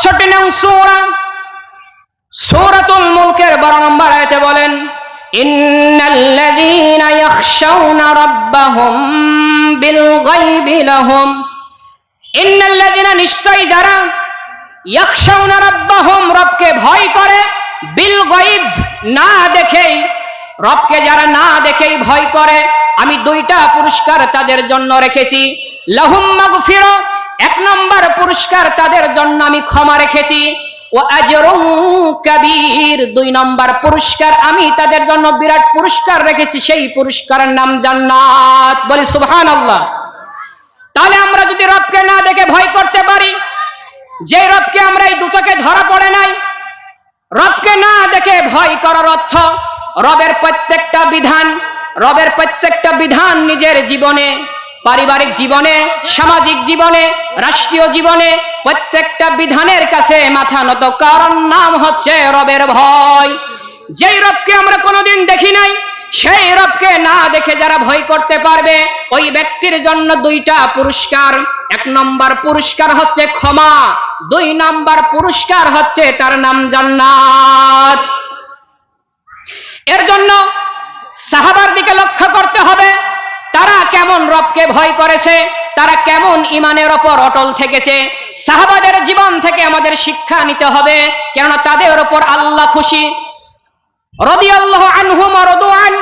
সাতষট্টি নং সূরা। সূরাতুল মুলকের বারো নম্বর আয়াতে বলেন, ইন্নাল্লাযীনা রাব্বাহুম বিল গায়বি লাহুম। ইন্নাল্লাযীনা যারা রাব্বাহুম রবকে ভয় করে, বিল গায়ব না দেখেই, রবকে যারা না দেখেই ভয় করে, আমি দুইটা পুরস্কার তাদের জন্য রেখেছি। লাহুম মাগফিরা এক নম্বর পুরস্কার তাদের জন্য আমি ক্ষমা রেখেছি। ও আজরুম কাবীর, দুই নম্বর পুরস্কার আমি তাদের জন্য বিরাট পুরস্কার রেখেছি, সেই পুরস্কারের নাম জান্নাত। বলি সুবহানাল্লাহ। তাহলে আমরা যদি রবকে না দেখে ভয় করতে পারি, যে রবকে আমরা এই দুচকে ধরা পড়ে নাই, রবকে না দেখে ভয় করার অর্থ রবের প্রত্যেকটা বিধান, রবের প্রত্যেকটা বিধান নিজের জীবনে পারিবারিক জীবনে, সামাজিক জীবনে, রাষ্ট্রীয় জীবনে প্রত্যেকটা বিধানের কাছে মাথা নত। কারণ নাম হচ্ছে রবের ভয়। যেই রবকে আমরা কোনোদিন দেখি নাই, সেই রবকে না দেখে যারা ভয় করতে পারবে, ওই ব্যক্তির জন্য দুইটা পুরস্কার। এক নম্বর পুরস্কার হচ্ছে ক্ষমা, দুই নম্বর পুরস্কার হচ্ছে তার নাম জান্নাত। এর জন্য সাহাবার দিকে লক্ষ্য করতে হবে। তারা কেমন রবকে ভয় করেছে? তারা কেমন ইমানের ওপর অটল থেকেছে? সাহাবাদের জীবন থেকে আমাদের শিক্ষা নিতে হবে, কেননা তাদের ওপর আল্লাহ খুশি। রদিয়াল্লাহ আনহুম রদুয়ান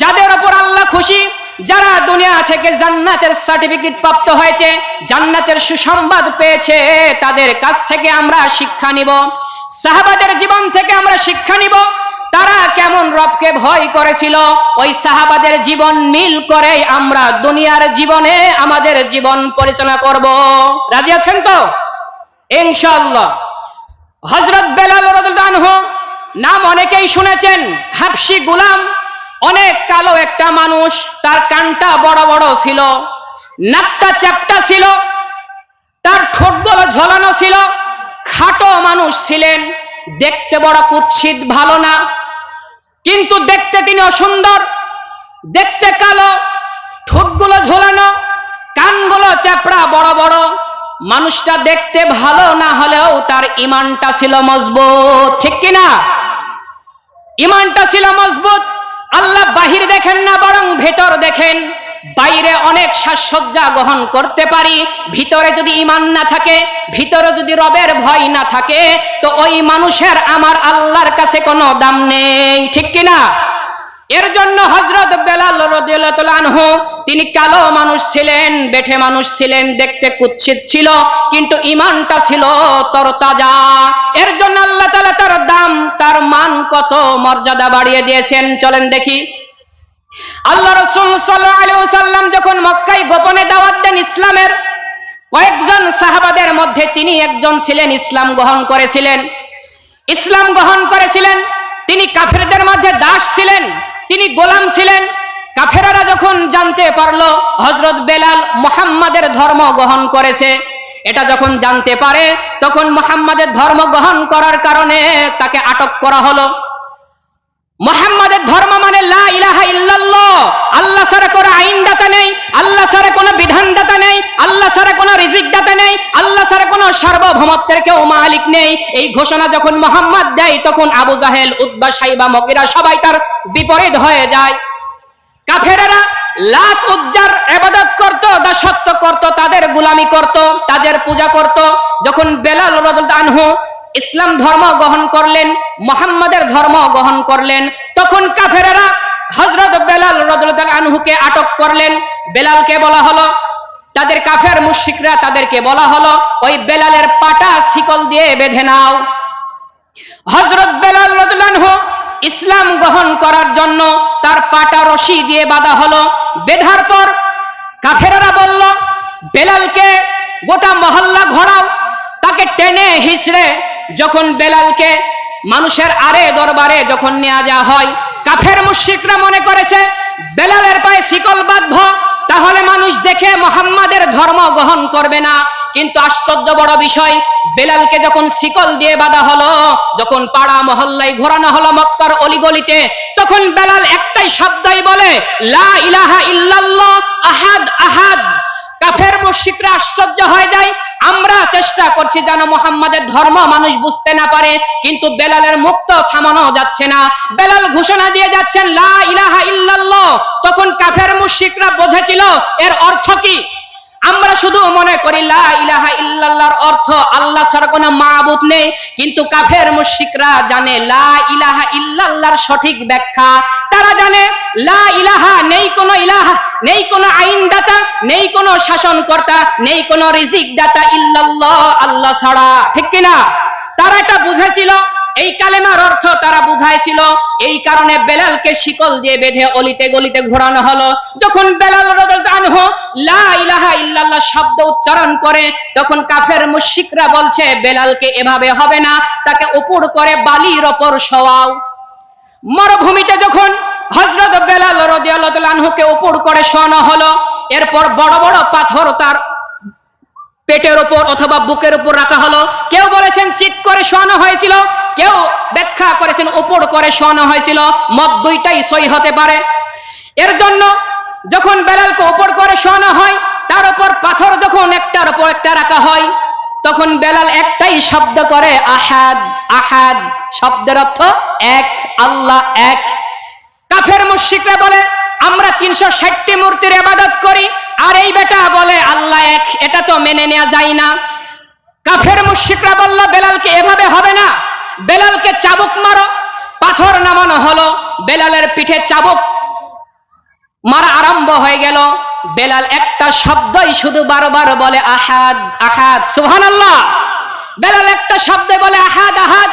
যাদের ওপর আল্লাহ খুশি, যারা দুনিয়া থেকে জান্নাতের সার্টিফিকেট প্রাপ্ত হয়েছে, জান্নাতের সুসংবাদ পেয়েছে, তাদের কাছ থেকে আমরা শিক্ষা নিব। সাহাবাদের জীবন থেকে আমরা শিক্ষা নিব। তারা কেমন রবকে ভয় করেছিল? ওই সাহাবাদের জীবন মিল করে আমরা দুনিয়ার জীবনে আমাদের জীবন পরিচালনা করব। রাজি আছেন তো? ইনশাআল্লাহ। হজরত বেলাল রদুল্লাহ নাম অনেকেই শুনেছেন, হাফসি গুলাম, অনেক কালো একটা মানুষ, তার কানটা বড় বড় ছিল, নাকটা চ্যাপটা ছিল, তার ঠোঁটগুলো ঝোলানো ছিল, খাটো মানুষ ছিলেন, দেখতে বড় কুৎসিত, ভালো না। কিন্তু দেখতে তিনি অসুন্দর, দেখতে কালো, ঠোঁটগুলো ঝোলানো, কানগুলো চ্যাপড়া বড় বড়। মানুষটা দেখতে ভালো না হলেও তার ইমানটা ছিল মজবুত, ঠিক কিনা? ইমানটা ছিল মজবুত। আল্লাহ বাহির দেখেন না, বরং ভেতর দেখেন। বাইরে অনেক সাজসজ্জা গ্রহণ করতে পারি। ভিতরে যদি ইমান না থাকে, ভিতরে যদি রবের ভয় না থাকে, তো ওই মানুষের আমার আল্লাহর কাছে কোনো দাম নেই। ঠিক কিনা এর জন্য হজরত বেলাল আনহু, তিনি কালো মানুষ ছিলেন, বেঠে মানুষ ছিলেন, দেখতে কুৎসিত ছিল, কিন্তু ইমানটা ছিল তরতাজা। এর জন্য আল্লাহ তাআলা তার দাম, তার মান কত, মর্যাদা বাড়িয়ে দিয়েছেন, চলেন দেখি। আল্লাহ রসুল সাল্লাম যখন মক্কায় গোপনে দাওয়াত দেন ইসলামের, কয়েকজন সাহাবাদের মধ্যে তিনি একজন ছিলেন ইসলাম গ্রহণ করেছিলেন। ইসলাম গ্রহণ করেছিলেন, তিনি কাফেরদের মধ্যে দাস ছিলেন, তিনি গোলাম ছিলেন। কাফেরারা যখন জানতে পারল হজরত বেলাল মোহাম্মদের ধর্ম গ্রহণ করেছে, এটা যখন জানতে পারে, তখন মোহাম্মদের ধর্ম গ্রহণ করার কারণে তাকে আটক করা হলো। মোহাম্মদের ধর্ম মানে লা ইলাহা ইল্লাল্লাহ। আল্লাহ ছাড়া কোনো আইনদাতা নেই, আল্লাহ ছাড়া কোনো বিধানদাতা নেই, আল্লাহ ছাড়া কোনো রিজিক দাতা নেই, আল্লাহ ছাড়া কোনো সার্বভৌমত্বের কেউ মালিক নেই। এই ঘোষণা যখন মোহাম্মদ দেয়, তখন আবু জাহেল উদ্বা সাইবা মকিরা সবাই তার বিপরীত হয়ে যায়। কাফেরেরা লাত উজ্জার এবাদত করত, দাসত্ব করত, তাদের গুলামি করত, তাদের পূজা করত। যখন বেলাল রাদিয়াল্লাহু আনহু ইসলাম ধর্ম গ্রহণ করলেন, মোহাম্মদের ধর্ম গ্রহণ করলেন, তখন কাফেরেরা হজরত বেলাল রদুল্লাহ আনহুকে আটক করলেন। বেলালকে বলা হলো, তাদের কাফের মুশিকরা তাদেরকে বলা হলো, ওই বেলালের পাটা শিকল দিয়ে বেঁধে নাও। হজরত বেলাল রদুল্লাহ ইসলাম গ্রহণ করার জন্য তার পাটা রশি দিয়ে বাঁধা হলো। বেঁধার পর কাফেরারা বলল, বেলালকে গোটা মহল্লা ঘোরাও, তাকে টেনে হিসড়ে যখন বেলালকে মানুষের আরে দরবারে যখন নেওয়া যাওয়া হয়, কাফের মুশিকরা মনে করেছে, বেলালের পায়ে শিকল বাঁধব, তাহলে মানুষ দেখে মোহাম্মদের ধর্ম গ্রহণ করবে না। কিন্তু আশ্চর্য বড় বিষয়, বেলালকে যখন শিকল দিয়ে বাঁধা হলো, যখন পাড়া মহল্লায় ঘোরানো হলো মক্কার অলিগলিতে, তখন বেলাল একটাই শব্দই বলে, লা ইলাহা ইল্লাল্লাহ, আহাদ আহাদ। কাফের মুশরিকরা আশ্চর্য হয়ে যায় আমরা চেষ্টা করছি যেন মোহাম্মদের ধর্ম মানুষ বুঝতে না পারে, কিন্তু বেলালের মুক্ত থামানো যাচ্ছে না। বেলাল ঘোষণা দিয়ে যাচ্ছেন, লা ইলাহা ইল্লাল্লাহ। তখন কাফের মুশরিকরা বুঝেছিল, এর অর্থ কি? আমরা শুধু মনে করি, লা ইলাহা ইল্লাল্লাহর অর্থ আল্লাহ ছাড়া কোনো মাবুদ নেই। কিন্তু কাফের মুশরিকরা জানে, লা ইলাহা ইল্লাল্লাহর সঠিক ব্যাখ্যা। তারা জানে, লা ইলাহা, নেই কোনো ইলাহা, নেই কোনো আইনদাতা, নেই কোনো শাসনকর্তা, নেই কোনো রিজিক দাতা ইল্লাল্লাহ, আল্লাহ ছাড়া। ঠিক কিনা? তারা এটা বুঝেছিল। এই কালেমার অর্থ তারা বুঝাইছিল, এই কারণে বেলালকে শিকল দিয়ে বেঁধে অলিতে গলিতে ঘোরানো হলো। যখন বেলাল রাদিয়াল্লাহু লা ইলাহা ইল্লাল্লাহ শব্দ উচ্চারণ করে, তখন কাফের মুশরিকরা বলছে, বেলালকে এভাবে হবে না, তাকে উপর করে বালির ওপর শোয়াও। মরুভূমিতে যখন হযরত বেলাল রাদিয়াল্লাহু আনহুকে উপর করে শোয়ানো হলো, এরপর বড় বড় পাথর তার পেটের উপর অথবা বুকের উপর রাখা হলো। কেউ বলেছেন চিৎ করে শোয়ানো হয়েছিল, কেউ ব্যাখ্যা করেছেন উপর করে শোয়ানো হয়েছিল, মত দুইটাই সই হতে পারে। এর জন্য যখন বেলালকে উপর করে শোয়ানো হয়, তার উপর পাথর যখন একটার উপর একটা রাখা হয়, তখন বেলাল একটাই শব্দ করে, আহাদ আহাদ, শব্দের অর্থ এক, আল্লাহ এক। কাফের মুশরিকরা বলে আমরা তিনশো ষাটটি মূর্তির ইবাদত করি, আর এই বেটা বলে, আল্লাহ এক, এটা তো মেনে নেওয়া যায় না। কাফের মুশরিকরা বলল, বেলালকে এভাবে হবে না। বেলালকে চাবুক মারো, পাথর নামানো হলো, বেলালের পিঠে চাবুক মারা আরম্ভ হয়ে গেল। বেলাল একটা শব্দই শুধু বারবার বলে, আহাদ আহাদ, সুবহানাল্লাহ। বেলাল একটা শব্দে বলে, আহাদ আহাদ।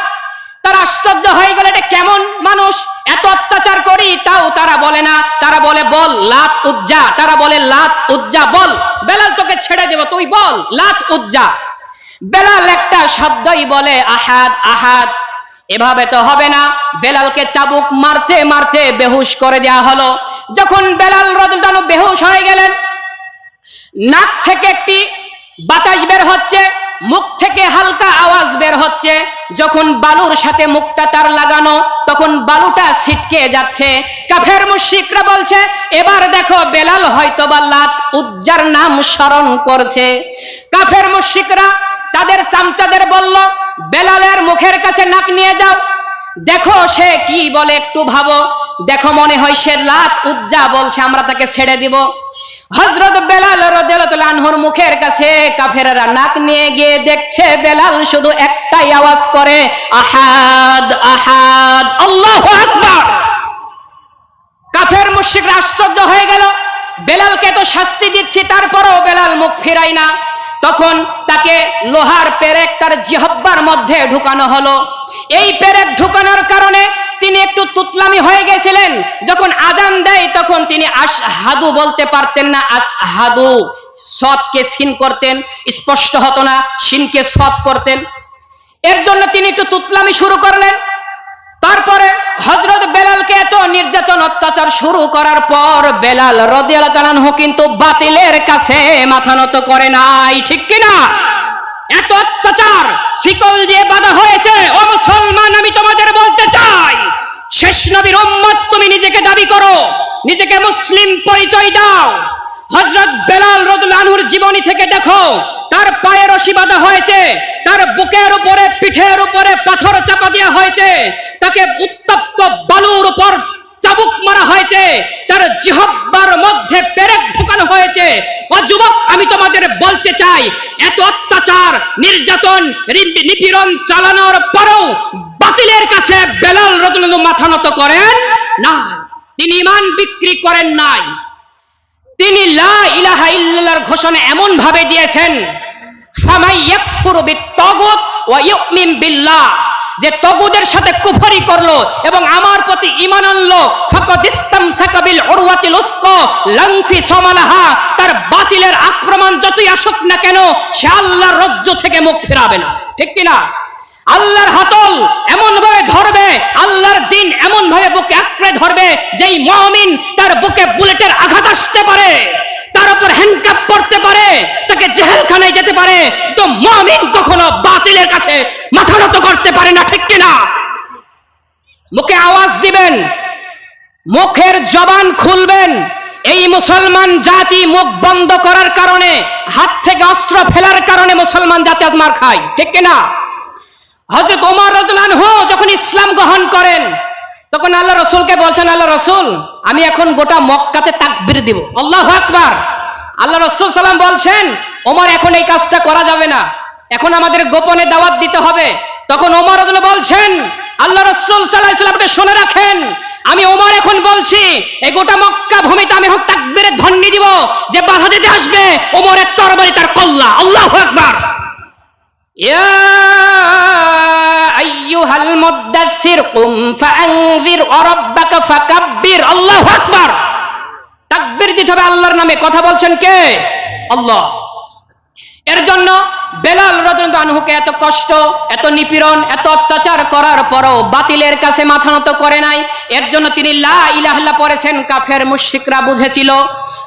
তারা আশ্চর্য হয়ে গেল, এটা কেমন মানুষ? এত অত্যাচার করি, তাও তারা বলে না। তারা বলে, বল, লাত উজ্জা। তারা বলে, লাত উজ্জা, বল। বেলাল, তোকে ছেড়ে দেব, তুই বল, লাত উজ্জা। বেলাল একটা শব্দই বলে, আহাদ আহাদ। এভাবে তো হবে না। বেলালকে চাবুক মারতে মারতে বেহুশ করে দেওয়া হলো। যখন বেলাল রদুলদানু বেহুশ হয়ে গেলেন, নাক থেকে একটি বাতাস বের হচ্ছে। মুখ থেকে হালকা আওয়াজ বের হচ্ছে। যখন বালুর সাথে মুখটা তার লাগানো, তখন বালুটা ছিটকে যাচ্ছে। কাফের মুশরিকরা বলছে, এবার দেখো বেলাল হয়তো বা লাত উজ্জার নাম স্মরণ করছে। কাফের মুশরিকরা তাদের চামচাদের বলল, বেলালের মুখের কাছে নাক নিয়ে যাও। দেখো সে কি বলে একটু ভাবো। দেখো মনে হয় সে লাত উজ্জা বলছে, আমরা তাকে ছেড়ে দিব। হজরত বেলাল আনহুর মুখের কাছে কাফেরা নাক নিয়ে গিয়ে দেখছে, বেলাল শুধু একটাই আওয়াজ করে, আহাদ আহাদ, আল্লাহু কাফের মুশরিকরা আশ্চর্য হয়ে গেল। বেলালকে তো শাস্তি দিচ্ছি, তারপরেও বেলাল মুখ ফিরাই না। তখন তাকে লোহার পেরেক তার জিহব্বার মধ্যে ঢুকানো হলো। এই পেরেক ঢুকানোর কারণে তিনি একটু তুতলামি হয়ে গেছিলেন। যখন আজান দেয়, তখন তিনি আসহাদু বলতে পারতেন না আসহাদু সৎকে সিন করতেন, স্পষ্ট হতো না সিনকে সৎ করতেন। এর জন্য তিনি একটু তুতলামি শুরু করলেন। তারপরে হজরত বেলালকে এত নির্যাতন, অত্যাচার শুরু করার পর বেলাল রদিয়ালহু কিন্তু বাতিলের কাছে মাথা নত করে নাই, ঠিক কিনা? এত অত্যাচার শিকল দিয়ে বাধা হয়েছে। ও মুসলমান, আমি তোমাদের বলতে চাই, শেষ নবীর উম্মত তুমি নিজেকে দাবি করো, নিজেকে মুসলিম পরিচয় দাও। হজরত বেলাল রদুল আনহুর জীবনী থেকে দেখো, তার পায়ে রশি বাঁধা হয়েছে, তার বুকের উপরে, পিঠের উপরে পাথর চাপা দেওয়া হয়েছে, তাকে উত্তপ্ত বালুর উপর চাবুক মারা হয়েছে, তার জিহব্বার মধ্যে পেরেক ঢুকানো হয়েছে। ও যুবক, আমি তোমাদের বলতে চাই, এত অত্যাচার, নির্যাতন নিপীড়ন চালানোর পরেও বাতিলের কাছে বেলাল রদুল মাথা নত করেন না তিনি ইমান বিক্রি করেন নাই। তিনি লা ইলাহা ইল্লাল্লাহর ঘোষণা এমন ভাবে দিয়েছেন, ফামাই ইয়াকফুরু বিত্তাগুত ওয়া ইউমিন বিল্লাহ। যে তগুদের সাথে কুফরি করল এবং আমার প্রতি ইমান আনলো, ফাকাদ ইসতামসাকা বিল উরওয়াতিল লানফি সামালাহা, তার বাতিলের আক্রমণ যতই আসুক না কেন, সে আল্লাহর রজ্জ থেকে মুখ ফেরাবে না। ঠিক কি না আল্লাহর হাতল এমন ভাবে ধরবে, আল্লাহর দিন এমন ভাবে বুকে আঁকড়ে ধরবে, যেই মুমিন তার বুকে বুলেটের আঘাত আসতে পারে। তার উপর হ্যান্ডকাপ পড়তে পারে, তাকে জেহেলখানায় যেতে পারে, তো মুমিন কখনো বাতিলের কাছে মাথা নত করতে পারে না, ঠিক কিনা? মুখে আওয়াজ দিবেন, মুখের জবান খুলবেন, এই মুসলমান জাতি মুখ বন্ধ করার কারণে, হাত থেকে অস্ত্র ফেলার কারণে মুসলমান জাতি আজ মার খায়, ঠিক কিনা? হজরত ওমর হো যখন ইসলাম গ্রহণ করেন তখন আল্লাহ রসুলকে বলছেন, আল্লাহ রসুল, আমি এখন গোটা মক্কাতে তাকবির দিব। আল্লাহ আকবার। আল্লাহ রসুল সাল্লাম বলছেন, ওমর এখন এই কাজটা করা যাবে না। এখন আমাদের গোপনে দাওয়াত দিতে হবে। তখন ওমর বলছেন, আল্লাহ রসুল সাল্লাহ সাল্লামকে শুনে রাখেন। আমি ওমর এখন বলছি, এই গোটা মক্কা ভূমিতে আমি এখন তাকবীরের ধ্বনি দিব। যে বাধা দিতে আসবে, ওমরের তরবারি তার কল্লা। আল্লাহ আকবার। আল্লাহর নামে। কথা বলছেন কে? আল্লাহ। এর জন্য বেলাল আনহুকে এত কষ্ট, এত নিপীড়ন, এত অত্যাচার করার পরও বাতিলের কাছে মাথা নত করে নাই। এর জন্য তিনি লা পড়েছেন, কাফের মুশরিকরা বুঝেছিল।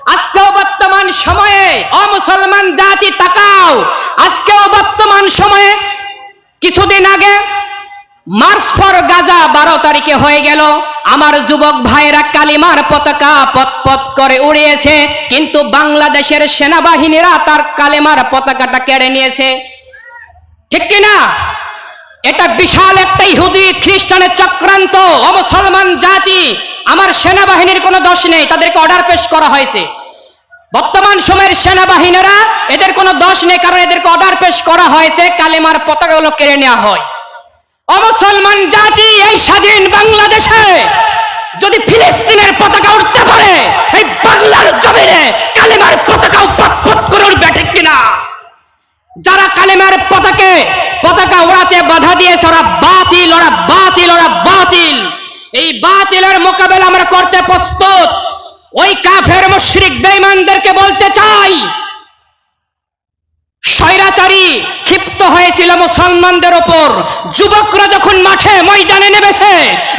আজকেও বর্তমান সময়ে অমুসলমান জাতি তাকাও। আজকেও বর্তমান কিছুদিন আগে মার্চ ফর গাজা বারো তারিখে হয়ে গেল। আমার যুবক ভাইয়েরা কালিমার পতাকা পতপত করে উড়িয়েছে, কিন্তু বাংলাদেশের সেনাবাহিনীরা তার কালেমার পতাকাটা কেড়ে নিয়েছে। ঠিক কিনা? এটা বিশাল একটা ইহুদি খ্রিস্টানের চক্রান্ত। অমুসলমান জাতি, আমার সেনাবাহিনীর কোনো দোষ নেই, তাদেরকে অর্ডার পেশ করা হয়েছে। বর্তমান সময়ের সেনাবাহিনীরা এদের কোনো দোষ নেই, কারণ এদেরকে অর্ডার পেশ করা হয়েছে, কালেমার পতাকাগুলো কেড়ে নেওয়া হয়। অমুসলমান জাতি এই স্বাধীন বাংলাদেশে যদি ফিলিস্তিনের পতাকা উঠতে পারে, এই বাংলার জমিনে কালেমার পতাকাও পটপট করে উঠবে, ঠিক কিনা? যারা কালেমার পতাকে, পতাকা ওড়াতে বাধা দিয়েছে, ওরা বাতিল ওরা বাতিল ওরা বাতিল। এই বাতিলের মোকাবেলা আমরা করতে প্রস্তুত। ওই কাফের মুশরিক বেঈমানদেরকে বলতে চাই, স্বৈরাচারী ক্ষিপ্ত হয়েছিল মুসলমানদের ওপর। যুবকরা যখন মাঠে ময়দানে নেমেছে,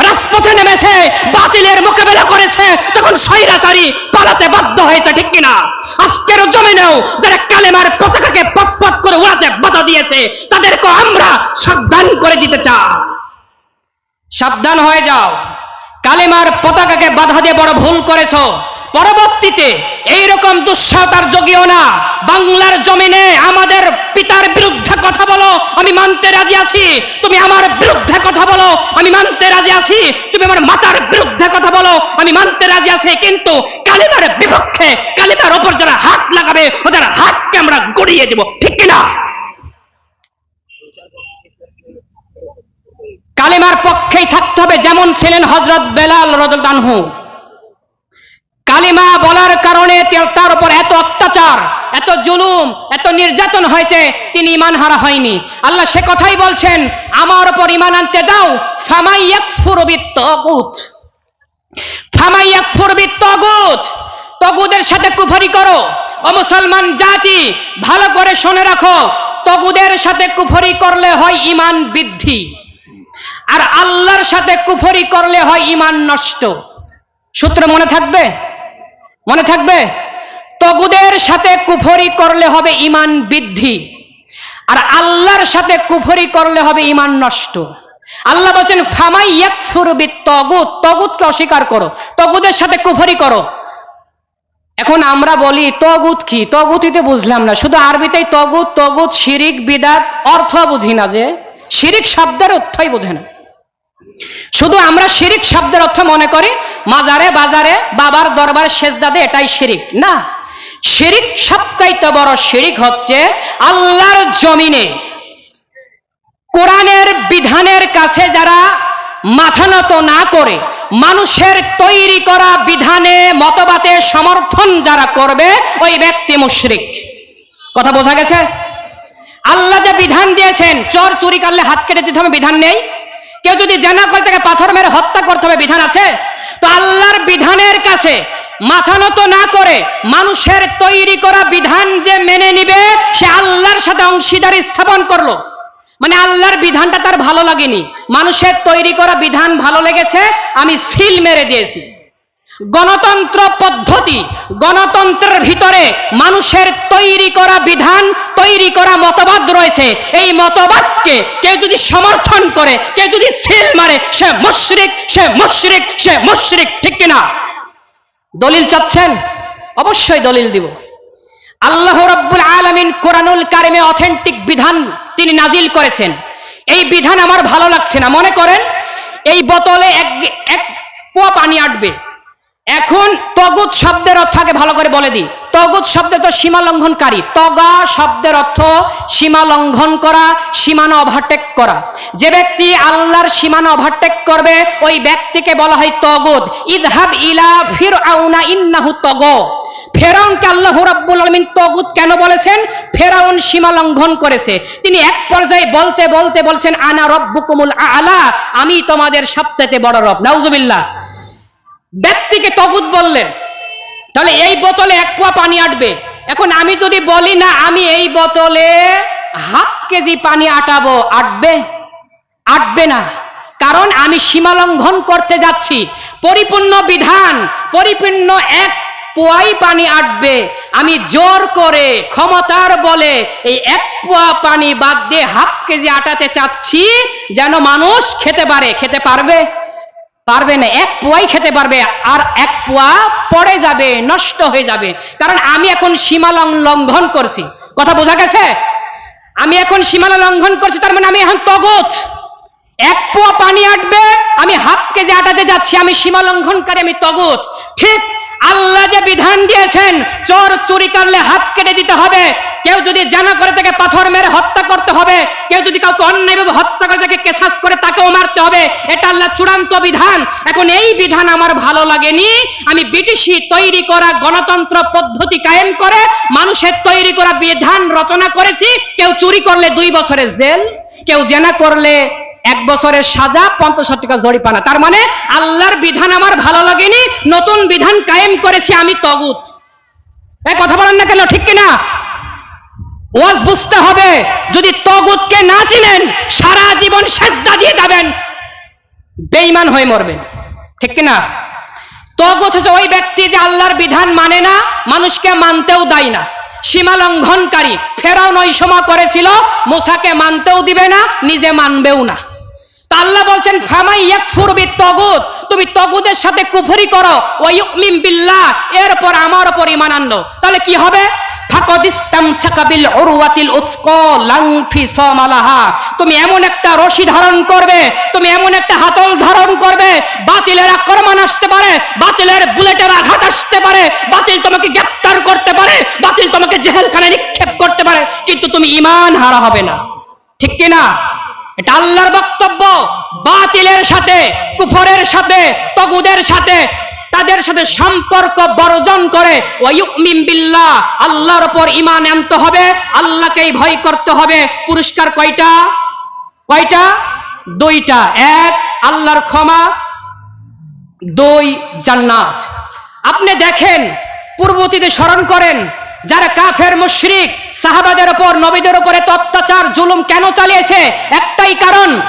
রাজপথে নেমেছে, বাতিলের মোকাবেলা করেছে, তখন স্বৈরাচারী পালাতে বাধ্য হয়েছে, ঠিক কিনা? আজকের জমিনেও যারা কালেমার পতাকাকে পটপট করে উড়াতে বাধা দিয়েছে তাদেরকে আমরা সাবধান করে দিতে চাই। সাবধান হয়ে যাও। কালেমার পতাকাকে বাধা দিয়ে বড় ভুল করেছ। পরবর্তীতে এইরকম দুঃসাহতার যোগীও না। বাংলার জমিনে আমাদের পিতার বিরুদ্ধে কথা বলো, আমি মানতে রাজি আছি। তুমি আমার বিরুদ্ধে কথা বলো, আমি মানতে রাজি আছি। তুমি আমার মাতার বিরুদ্ধে কথা বলো, আমি মানতে রাজি আছি। কিন্তু কালিমার বিপক্ষে, কালিমার ওপর যারা হাত লাগাবে, ওদের হাতকে আমরা গড়িয়ে দেব, ঠিক কিনা? কালিমার পক্ষেই থাকতে হবে, যেমন ছিলেন হজরত বেলাল রজদানহু কালিমা বলার কারণে তার উপর এত অত্যাচার, এত জুলুম, এত নির্যাতন হয়েছে, তিনি ইমান হারা হয়নি। আল্লাহ সে কথাই বলছেন, আমার উপর ইমান আনতে যাও ফামাইয়াক ফুরবিত তগুত ফামাইয়াক ফুরবিত তগুত তগুদের সাথে কুফরি করো। ও মুসলমান জাতি, ভালো করে শুনে রাখো তগুদের সাথে কুফরি করলে হয় ইমান বৃদ্ধি। আর আল্লাহর সাথে কুফরি করলে হয় ইমান নষ্ট। সূত্র মনে থাকবে? মনে থাকবে? তগুদের সাথে কুফরি করলে হবে ইমান বৃদ্ধি, আর আল্লাহর সাথে কুফরি করলে হবে ইমান নষ্ট। আল্লাহ বলছেন, ফামাই ইয়াকফুর তগুত তগুতকে অস্বীকার করো তগুদের সাথে কুফরি করো। এখন আমরা বলি, তগুত কি? তগুতিতে বুঝলাম না, শুধু আরবিতেই তগুত তগুত, শিরিক, বিদাত, অর্থ বুঝি না যে, শিরিক শব্দের অর্থই বোঝে না। শুধু আমরা শিরিক শব্দের অর্থ মনে করি, মাজারে, বাজারে, বাবার দরবার, সেজদাদে এটাই শিরিক, না? শিরিক সবচাইতে বড় শিরিক হচ্ছে আল্লাহর জমিনে। কোরআনের বিধানের কাছে যারা মাথা নত না করে, মানুষের তৈরি করা বিধানে মতবাতে সমর্থন যারা করবে, ওই ব্যক্তি মুশরিক। কথা বোঝা গেছে? আল্লাহ যে বিধান দিয়েছেন, চোর চুরি করলে হাত কেটে দিতে হবে, বিধান নেই? কেউ যদি জানা করে তাকে পাথর মেরে হত্যা করতে হবে, বিধান আছে? তো আল্লাহর বিধানের কাছে মাথা নত না করে মানুষের তৈরি করা বিধান যে মেনে নিবে, সে আল্লাহর সাথে অংশীদার স্থাপন করল। মানে আল্লাহর বিধানটা তার ভালো লাগেনি। মানুষের তৈরি করা বিধান ভালো লেগেছে, আমি সিল মেরে দিয়েছি। গণতন্ত্র পদ্ধতি, গণতন্ত্রের ভিতরে মানুষের তৈরি করা বিধান, তৈরি করা মতবাদ রয়েছে। এই মতবাদকে কেউ যদি সমর্থন করে, কেউ যদি সিল মারে, সে মুশরিক সে মুশরিক সে মুশরিক, ঠিক কিনা? দলিল চাচ্ছেন? অবশ্যই দলিল দিব। আল্লাহ রাব্বুল আলামিন কোরআনুল কারিমে অথেন্টিক বিধান তিনি নাজিল করেছেন। এই বিধান আমার ভালো লাগছে না। মনে করেন, এই বোতলে এক এক পোয়া পানি আটবে। এখন তগুত শব্দের অর্থ আগে ভালো করে বলে দিই। তগুত শব্দের তো সীমা লঙ্ঘনকারী। তগা শব্দের অর্থ সীমা লঙ্ঘন করা, সীমানা ওভারটেক করা। যে ব্যক্তি আল্লাহর সীমানা ওভারটেক করবে, ওই ব্যক্তিকে বলা হয় তগুদ ইদহাব ইলা ফির আউনা ইন্নাহু তগ। ফেরাউনকে আল্লাহ রাব্বুল আলামিন তগুত কেন বলেছেন? ফেরাউন সীমা লঙ্ঘন করেছে। তিনি এক পর্যায়ে বলতে বলতে বলছেন, আনা রব্বুকুমুল আলা, আমি তোমাদের সবচেয়ে বড় রব। নাউজুবিল্লাহ। ব্যক্তিকে তগুত বললেন, তাহলে এই বোতলে এক পোয়া পানি আটবে। এখন আমি যদি বলি না, আমি এই বোতলে হাফ কেজি পানি আটাবো, আটবে? আটবে না। কারণ আমি সীমা লঙ্ঘন করতে যাচ্ছি। পরিপূর্ণ বিধান, পরিপূর্ণ এক পোয়াই পানি আটবে। আমি জোর করে ক্ষমতার বলে এই এক পোয়া পানি বাদ দিয়ে হাফ কেজি আটাতে চাচ্ছি, যেন মানুষ খেতে পারে। খেতে পারবে? পারবে না, এক পোয়াই খেতে পারবে, আর এক পোয়া পড়ে যাবে, নষ্ট হয়ে যাবে। কারণ আমি এখন সীমা লঙ্ঘন করছি। কথা বোঝা গেছে? আমি এখন সীমানা লঙ্ঘন করছি, তার মানে আমি এখন তগত। এক পোয়া পানি আটবে, আমি হাফ কেজি আটাতে যাচ্ছি, আমি সীমা লঙ্ঘন লঙ্ঘনকারী, আমি তগত। ঠিক আল্লাহ যে বিধান দিয়েছেন, চোর চুরি করলে হাত কেটে দিতে হবে কেউ যদি জানা করে তাকে পাথর মেরে হত্যা করতে হবে, কেউ যদি কাউকে অন্যায়ভাবে হত্যা করে তাকে কেসাস করে তাকেও মারতে হবে, এটা আল্লাহ চূড়ান্ত বিধান। এখন এই বিধান আমার ভালো লাগেনি। আমি ব্রিটিশি তৈরি করা গণতন্ত্র পদ্ধতি কায়েম করে মানুষের তৈরি করা বিধান রচনা করেছি। কেউ চুরি করলে দুই বছরের জেল, কেউ জেনা করলে এক বছরের সাজা, পঞ্চাশ টাকা জরিপানা তার মানে আল্লাহর বিধান আমার ভালো লাগেনি, নতুন বিধান কায়েম করেছি আমি তগুত। এই কথা বলেন না কেন, ঠিক কিনা? ওয়াজ বুঝতে হবে। যদি তগুতকে না চিনেন, সারা জীবন সেজদা দিয়ে যাবেন। বেঈমান হয়ে মরবেন। ঠিক কিনা? তগুত হচ্ছে ওই ব্যক্তি যে আল্লাহর বিধান মানে না, মানুষকে মানতেও দেয় না। সীমা লঙ্ঘনকারী। ফেরাউন ওই সময় করেছিল, মুসাকে মানতেও দিবে না, নিজে মানবেও না। তা আল্লাহ বলছেন, ফামাই ইয়াকফুর বিত্তগুত তুমি তগুদের সাথে কুফরি করো। ওয়া ইউমিন বিল্লাহ। এরপর আমার উপর ঈমান আনলো। তাহলে কি হবে? তুমি গ্রেফতার করতে পারে, বাতিল তোমাকে জেহেলখানে নিক্ষেপ করতে পারে, কিন্তু তুমি ঈমান হারা হবে না। ঠিক কি না? এটা আল্লাহর বক্তব্য। বাতিলের সাথে, কুফরের সাথে, তগুদের সাথে তাদের সাথে সম্পর্ক বর্জন করে বিল্লাহ, আল্লাহর উপর ঈমান আনতে হবে, আল্লাহকেই ভয় করতে হবে। পুরস্কার কয়টা? কয়টা? দুইটা। এক, আল্লাহর ক্ষমা। দুই, জান্নাত। আপনি দেখেন পূর্বতীতে স্মরণ করেন, যারা কাফের, মুশরিক, সাহাবাদের ওপর, নবীদের উপরে অত্যাচার, জুলুম কেন চালিয়েছে? একটাই কারণ,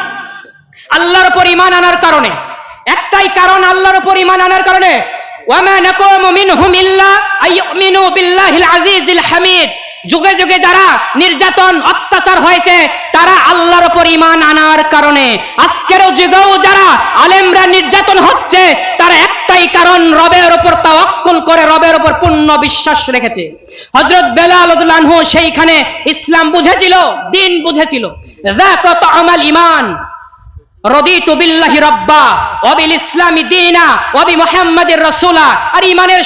আল্লাহর ওপর ইমান আনার কারণে। একটাই কারণ আল্লাহর উপর ঈমান আনার কারণে। যুগে যুগে যারা নির্যাতন, অত্যাচার হয়েছে, তারা আল্লাহর ঈমান আনার কারণে। আজকেরও যুগেও যারা আলেমরা নির্যাতন হচ্ছে, তারা একটাই কারণ, রবের উপর তাওয়াক্কুল করে রবের উপর পূর্ণ বিশ্বাস রেখেছে। হযরত বেলাল রাদিয়াল্লাহু সেইখানে ইসলাম বুঝেছিল, দিন বুঝেছিল। ঈমান। রদিতু রব্বা মুহাম্মাদির রাসূলা। আর ইমানের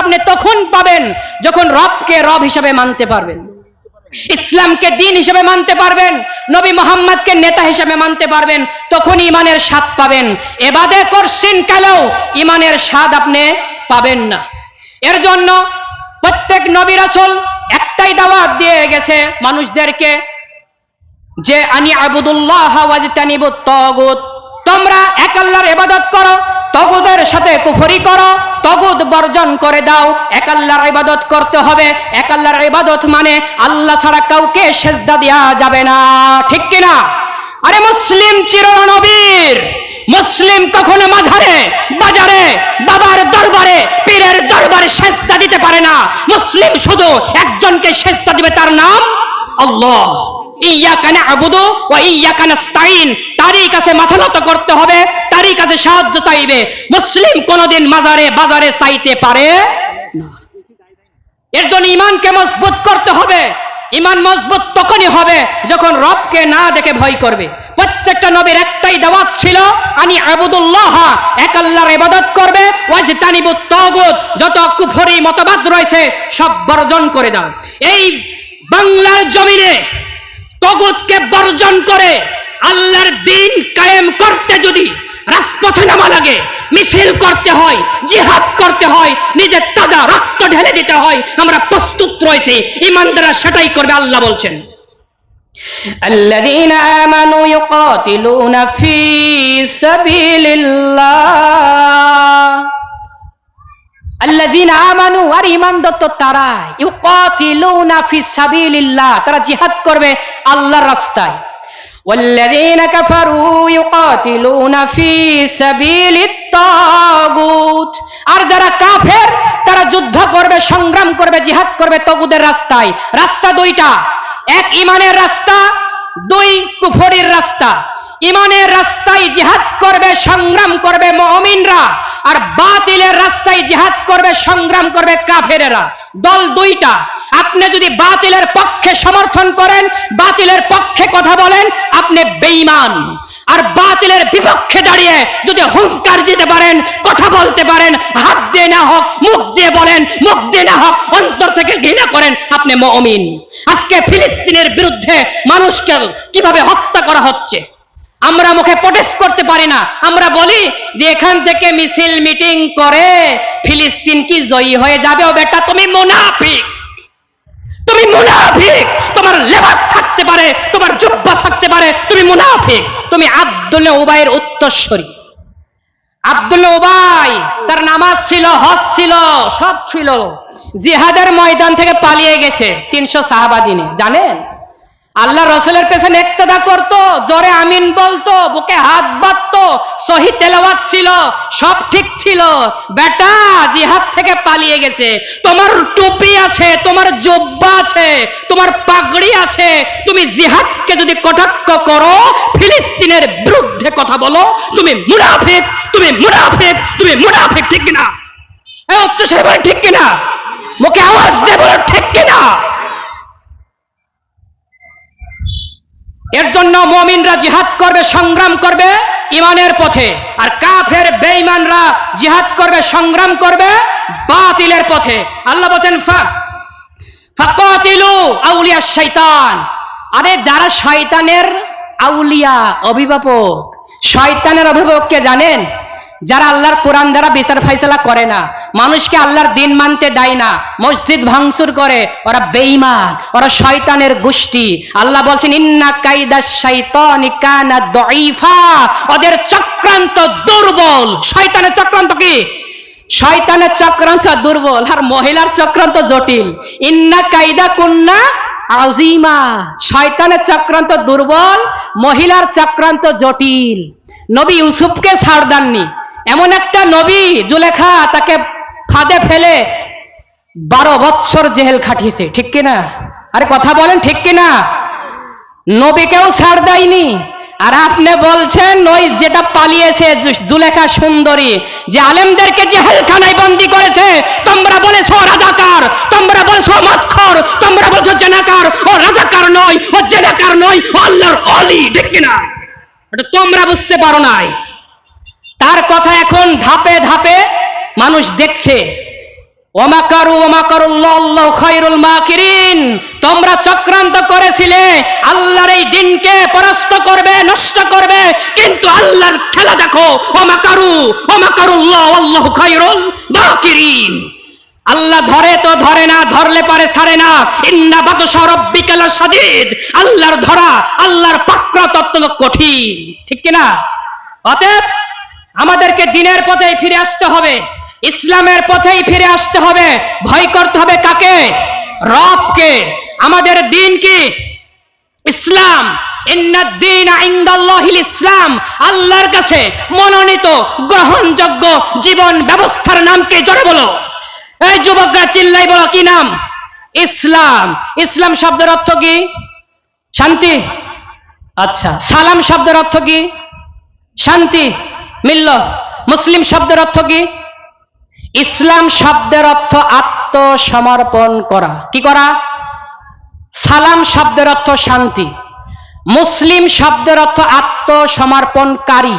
আপনি তখন পাবেন যখন রবকে রব হিসেবে মানতে পারবেন। ইসলামকে দিন হিসেবে মানতে পারবেন, নবী মোহাম্মদকে নেতা হিসেবে মানতে পারবেন, তখন ইমানের স্বাদ পাবেন। এবাদে করছেন কালেও ইমানের স্বাদ আপনি পাবেন না। এর জন্য প্রত্যেক নবী রাসূল একটাই দাওয়াত দিয়ে গেছে মানুষদেরকে যে আনি আবুদুল্লাহ তোমরা এক আল্লাহর ইবাদত করো তগুদের সাথে কুফরি করো তগুদ বর্জন করে দাও। এক আল্লাহর ইবাদত করতে হবে। এক আল্লাহর ইবাদত মানে আল্লাহ ছাড়া কাউকে সেজদা দেওয়া যাবে না। ঠিক কি না আরে মুসলিম চিরনবীর, মুসলিম কখনো মাঝারে, বাজারে, বাবার দরবারে, পীরের দরবারে সেজদা দিতে পারে না। মুসলিম শুধু একজনকে সেজদা দিবে, তার নাম আল্লাহ। মজবুত করতে হবে। ইমান মজবুত তখনই হবে যখন রবকে না দেখে ভয় করবে। প্রত্যেকটা নবীর একটাই দাওয়াত ছিল, আমি আবুদুল্লাহ, এক আল্লাহর ইবাদত করবে ওয়াজতানিবুত যত কুফরি মতবাদ রয়েছে সব বর্জন করে দাও। এই বাংলার জমিনে তগুতকে বর্জন করে আল্লাহর দিন কায়েম করতে যদি রাজপথে নামা লাগে মিছিল করতে হয় জিহাদ করতে হয় নিজের তাজা রক্ত ঢেলে দিতে হয় আমরা প্রস্তুত রয়েছি ইমানদারা সেটাই করবে আল্লাহ বলছেন الذين آمنوا يقاتلون في سبيل الله الذين آمنوا আর ঈমান দত্ত তারা ইউকাতিলুনা ফি সাবিলিল্লাহ তারা জিহাদ করবে আল্লাহর রাস্তায় والذين كفروا يقاتلون في سبيل الطاغوت আর যারা কাফের তারা যুদ্ধ করবে সংগ্রাম করবে জিহাদ করবে তগুদের রাস্তায় রাস্তা দুইটা এক ইমানের রাস্তা দুই কুফরির রাস্তা ইমানের রাস্তায় জিহাদ করবে, সংগ্রাম করবে মমিনরা, আর বাতিলের রাস্তায় জিহাদ করবে, সংগ্রাম করবে কাফেরেরা। দল দুইটা। আপনি যদি বাতিলের পক্ষে সমর্থন করেন, বাতিলের পক্ষে কথা বলেন, আপনি বেঈমান। আর বাতিলের বিপক্ষে দাঁড়িয়ে যদি হুঙ্কার দিতে পারেন, কথা বলতে পারেন, হাত দিয়ে না হোক, মুখ দিয়ে বলেন, মুখ দিয়ে না হোক, অন্তর থেকে ঘৃণা করেন, আপনি মমিন। আজকে ফিলিস্তিনের বিরুদ্ধে মানুষকে কীভাবে হত্যা করা হচ্ছে? আমরা মুখে প্রটেস্ট করতে পারি না। আমরা বলি যে এখান থেকে মিছিল মিটিং করে ফিলিস্তিন কি জয়ী হয়ে যাবে? ও বেটা, তুমি মুনাফিক। তুমি মুনাফিক। তোমার লেবাস থাকতে পারে, তোমার জুব্বা থাকতে পারে, তুমি মুনাফিক। তুমি আব্দুল্লাহ উবাইয়ের উত্তরস্বরী আব্দুল্লাহ উবাই তার নামাজ ছিল, হজ ছিল, সব ছিল। জিহাদের ময়দান থেকে পালিয়ে গেছে তিনশো সাহাবাদিনে। জানেন? আল্লাহ রসুলের পেছনে একতেদা করতো, জোরে আমিন বলতো, বুকে হাত বাঁধতো, সহি তেলাওয়াত ছিল, সব ঠিক ছিল। বেটা, জিহাদ থেকে পালিয়ে গেছে। তোমার টুপি আছে, তোমার জব্বা আছে, তোমার পাগড়ি আছে। তুমি জিহাদকে যদি কটাক্ষ করো, ফিলিস্তিনের বিরুদ্ধে কথা বলো, তুমি মুনাফিক তুমি মুনাফিক তুমি মুনাফিক ঠিক কিনা? এ উচ্চস্বরে বলে ঠিক কিনা? মুখে আওয়াজ দিয়ে বলো ঠিক কিনা? এর জন্য মমিনরা জিহাদ করবে, সংগ্রাম করবে ইমানের পথে। আর কাফের, বেঈমানরা জিহাদ করবে, সংগ্রাম করবে বাতিলের পথে। আল্লাহ ফাকাতিলু আউলিয়া শয়তান আরে যারা শয়তানের আউলিয়া, অভিভাবক, শয়তানের অভিভাবককে জানেন যারা আল্লাহর কোরআন দ্বারা বিচার ফাইসলা করে না, মানুষকে আল্লাহর দিন মানতে দেয় না, মসজিদ ভাঙচুর করে, ওরা বেঈমান, ওরা শয়তানের গোষ্ঠী। আল্লাহ বলছেন, ইন্না কাইদা শাইতানি কানা দাঈফা। ওদের চক্রান্ত দুর্বল। শয়তানের চক্রান্ত কি? শয়তানের চক্রান্ত দুর্বল আর মহিলার চক্রান্ত জটিল। ইন্না কাইদা কুন্না আজিমা শয়তানের চক্রান্ত দুর্বল, মহিলার চক্রান্ত জটিল। নবী ইউসুফকে ছাড় দেননি। এমন একটা নবী জুলেখা তাকে ফাঁদে ফেলে বারো বৎসর জেহেল খাটিয়েছে, ঠিক কিনা? আরে কথা বলেন, ঠিক কিনা? নবীকেও ছাড় দেয়নি। আর আপনি বলছেন ওই যেটা পালিয়েছে জুলেখা সুন্দরী, যে আলেমদেরকে জেহেলখানায় বন্দি করেছে, তোমরা বলেছ রাজাকার, তোমরা বলছো মৎখর, তোমরা বলছো জেনাকার। ও রাজাকার নয়, ও জেনাকার নয় আল্লাহর অলি, ঠিক কিনা? এটা তোমরা বুঝতে পারো নাই। তার কথা এখন ধাপে ধাপে মানুষ দেখছে। ওমাকারু ওমাকারুল্লাহ খায়রুল মাকিরিন। তোমরা চক্রান্ত করেছিলে, আল্লাহর এই দিনকে পরাস্ত করবে, নষ্ট করবে, কিন্তু আল্লাহর খেলা দেখো, ওমাকারু ওমাকারুল্লাহ, আল্লাহ খায়রুল মাকিরিন। আল্লাহ ধরে তো ধরে না, ধরলে পারে ছাড়ে না। ইন্না বাতশা রব্বিকা লাশাদীদ। আল্লাহর ধরা, আল্লাহর পাকড়াও অত্যন্ত কঠিন। ঠিক কি না অতএব আমাদেরকে দিনের পথেই ফিরে আসতে হবে, ইসলামের পথেই ফিরে আসতে হবে। ভয় করতে হবে কাকে? রবকে। আমাদের দিন কি? ইসলাম। ইসলাম। আল্লাহর কাছে মনোনীত, গ্রহণযোগ্য জীবন ব্যবস্থার নাম কি? জোরে বলো। এই যুবকরা চিল্লাই বলো, কি নাম? ইসলাম। ইসলাম শব্দের অর্থ কি? শান্তি? আচ্ছা সালাম শব্দের অর্থ কি? শান্তি? মিলল। মুসলিম শব্দের অর্থ কি? ইসলাম শব্দের অর্থ আত্মসমর্পণ করা। কি করা? সালাম শব্দের অর্থ শান্তি। মুসলিম শব্দের অর্থ আত্মসমর্পণকারী।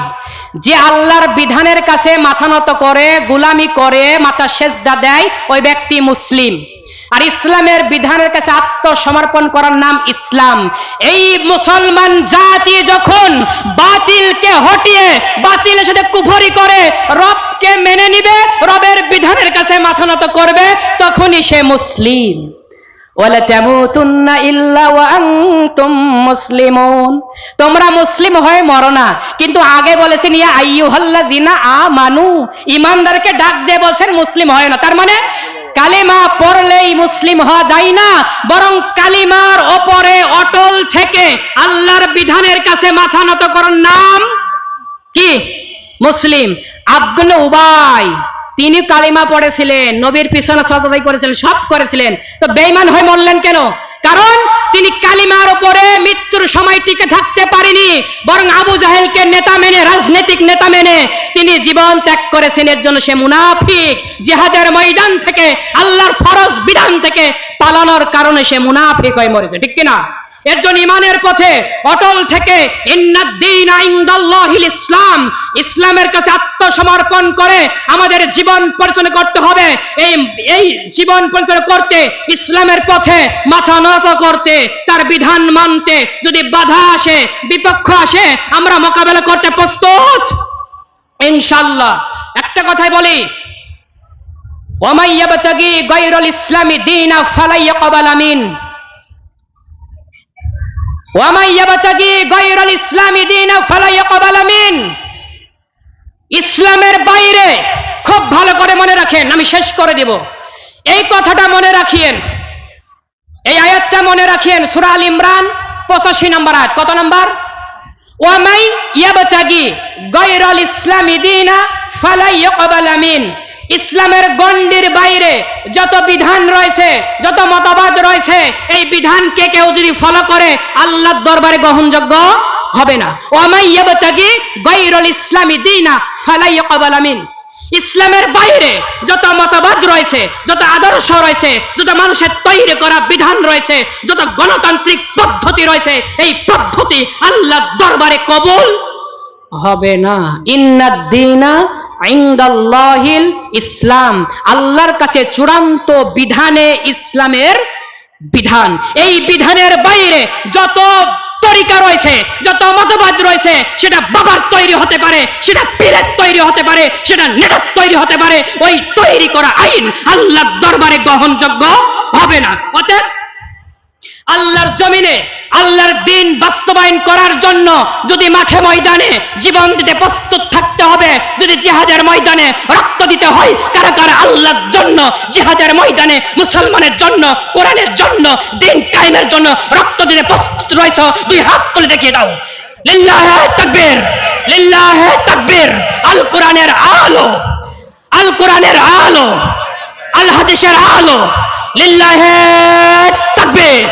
যে আল্লাহর বিধানের কাছে মাথা নত করে, গুলামি করে, মাথা সেজদা দেয়, ওই ব্যক্তি মুসলিম। আর ইসলামের বিধানের কাছে আত্মসমর্পণ করার নাম ইসলাম। এই মুসলমান জাতি যখন বাতিলকে হটিয়ে, বাতিলের সাথে কুফরি করে, রবকে মেনে নিবে, রবের বিধানের কাছে মাথা নত করবে, তখনই সে মুসলিম। তোমরা মুসলিম হয়ে মরো না। কিন্তু আগে বলেছেন, ইয়া আইয়ুহাল্লাযিনা আমানু। ইমানদারকে ডাক দিয়ে বলছেন, মুসলিম হয় না। তার মানে কালিমা পড়লেই মুসলিম হওয়া যায় না, বরং কালিমার ওপরে অটল থেকে আল্লাহর বিধানের কাছে মাথা নত করার নাম? কি? মুসলিম। আব্দুল উবাই। তিনি কালিমা পড়েছিলেন, নবীর পিছনে সততাই করেছিলেন সব করেছিলেন। তো বেইমান হয়ে মরলেন কেন? কারণ তিনি কালিমার উপরে মৃত্যুর সময় টিকে থাকতে পারেনি, বরং আবু জাহেলকে নেতা মেনে, রাজনৈতিক নেতা মেনে তিনি জীবন ত্যাগ করেছেন। এর জন্য সে মুনাফিক। জেহাদের ময়দান থেকে, আল্লাহর ফরজ বিধান থেকে পালানোর কারণে সে মুনাফিক হয়ে মরেছে। ঠিক কিনা? এর জন্য ইমানের পথে অটল থেকে ইসলাম, ইসলামের কাছে আত্মসমর্পণ করে আমাদের জীবন পরিচালনা করতে হবে। এই এই জীবন পরিচালনা করতে, ইসলামের পথে মাথা নত করতে, তার বিধান মানতে যদি বাধা আসে, বিপক্ষ আসে, আমরা মোকাবেলা করতে প্রস্তুত? ইনশাল্লাহ একটা কথাই বলি ওমাইয়াবতাগি গায়রুল ইসলামী দীনা ফালাইয়াকাবাল আমিন। ইসলামের বাইরে খুব ভালো করে মনে রাখেন, আমি শেষ করে দেব। এই কথাটা মনে রাখিয়েন, এই আয়াতটা মনে রাখিয়েন, সূরা আল ইমরান 85 নম্বর আয়াত, কত নম্বর? ওয়ামাই ইয়াবতাগি গায়রাল ইসলামি দীনা ফালা ইয়াকবাল মিন ইসলামের গণ্ডির বাইরে যত বিধান রয়েছে, যত মতবাদ রয়েছে, এই বিধানকে কেউ যদি ফলো করে, আল্লাহর দরবারে গ্রহণযোগ্য হবে না। ওয়ামাই ইয়াবতাগি গায়রুল ইসলামি দীনা ফালা ইয়াকবাল মিন ইসলামের বাইরে যত মতবাদ রয়েছে, যত আদর্শ রয়েছে, যত মানুষের তৈরি করা বিধান রয়েছে, যত গণতান্ত্রিক পদ্ধতি রয়েছে, এই পদ্ধতি আল্লাহর দরবারে কবুল হবে না। ইন্নাদ্দিনা ইসলাম, আল্লাহর কাছে চূড়ান্ত বিধানে ইসলামের বিধান। এই বিধানের বাইরে যত তরিকা রয়েছে, যত মতবাদ রয়েছে, সেটা বাবার তৈরি হতে পারে, সেটা পীরের তৈরি হতে পারে, সেটা নেতার তৈরি হতে পারে, ওই তৈরি করা আইন আল্লাহর দরবারে গ্রহণযোগ্য হবে না। অতএব আল্লাহর জমিনে আল্লাহর দিন বাস্তবায়ন করার জন্য যদি মাঠে ময়দানে জীবন দিতে প্রস্তুত থাকতে হবে যদি জিহাদের ময়দানে রক্ত দিতে হয়, কারা কারা আল্লাহর জন্য, জিহাদের ময়দানে মুসলমানের জন্য, কোরআনের জন্য, দিন কায়েমের জন্য রক্ত দিতে প্রস্তুত রয়েছে, দুই হাত তুলে দেখিয়ে দাও। লিল্লাহে তাকবীর লিল্লাহে তাকবীর আল কোরআনের আলো আল কোরআনের আলো আল হাদিসের আলো, লিল্লাহে তাকবীর।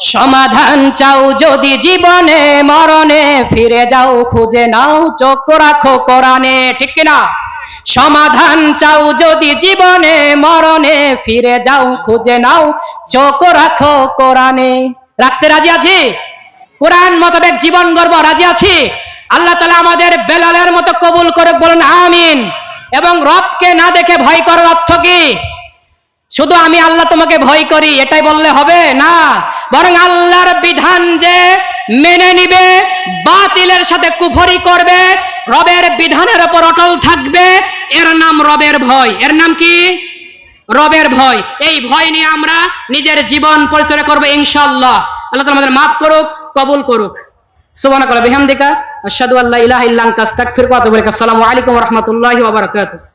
সমাধান চাও যদি জীবনে, মরণে ফিরে যাও, খুঁজে নাও, চোখ রাখো কোরআনে, ঠিক কিনা? সমাধান চাও যদি জীবনে, মরণে ফিরে যাও, খুঁজে নাও, চোখ রাখো কোরআনে। রাখতে রাজি আছি? কোরআন মোতাবেক জীবন গর্ব, রাজি আছি? আল্লাহ তালা আমাদের বেলালের মতো কবুল করে বলুন আমিন। এবং রবকে না দেখে ভয় করার অর্থ কি? শুধু আমি আল্লাহ তোমাকে ভয় করি, এটাই বললে হবে না? বরং আল্লাহর বিধান যে মেনে নিবে, বাতিলের সাথে কুফরি করবে, রবের বিধানের ওপর অটল থাকবে, এর নাম রবের ভয়। এর নাম কি? রবের ভয়। এই ভয় নিয়ে আমরা নিজের জীবন পরিচয় করব ইনশাল্লাহ আল্লাহ তাআলা আমাদের মাফ করুক, কবুল করুক। সুবহানাকা বিহামদিকা, আশহাদু আল্লা ইলাহা ইল্লা আনতা আস্তাগফিরুকা ওয়া আসসালামু আলাইকুম রাহমাতুল্লাহি ওয়া বারাকাতুহু।